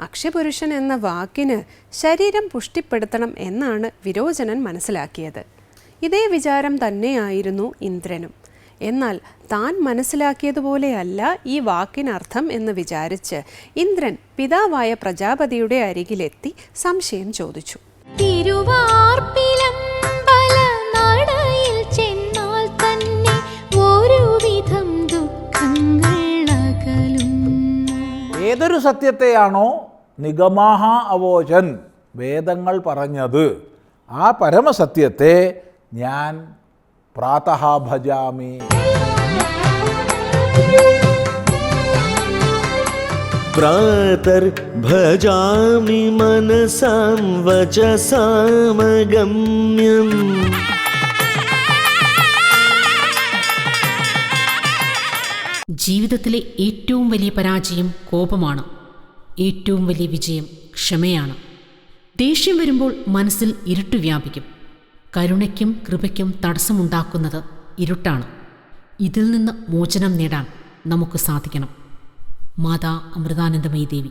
അക്ഷപുരുഷൻ എന്ന വാക്കിന് ശരീരം പുഷ്ടിപ്പെടുത്തണം എന്നാണ് വിരോചനൻ മനസ്സിലാക്കിയത്. ഇതേ വിചാരം തന്നെയായിരുന്നു ഇന്ദ്രനും. എന്നാൽ താൻ മനസ്സിലാക്കിയതുപോലെയല്ല ഈ വാക്കിനർത്ഥം എന്ന് വിചാരിച്ച് ഇന്ദ്രൻ പിതാവായ പ്രജാപതിയുടെ അരികിലെത്തി സംശയം ചോദിച്ചു. ഏതൊരു സത്യത്തെയാണോ നിഗമാഹ അവോചൻ വേദങ്ങൾ പറഞ്ഞത് ആ പരമസത്യത്തെ ഞാൻ പ്രാതഃ ഭജാമി प्रातर्भजामि मनसां वचसामगम्यम् ജീവിതത്തിലെ ഏറ്റവും വലിയ പരാജയം കോപമാണ് ഏറ്റവും വലിയ വിജയം ക്ഷമയാണ്. ദേഷ്യം വരുമ്പോൾ മനസ്സിൽ ഇരുട്ട് വ്യാപിക്കും. കരുണയ്ക്കും കൃപയ്ക്കും തടസ്സമുണ്ടാക്കുന്നത് ഇരുട്ടാണ്. ഇതിൽ നിന്ന് മോചനം നേടാൻ നമുക്ക് സാധിക്കണം. മാതാ അമൃതാനന്ദമയി ദേവി.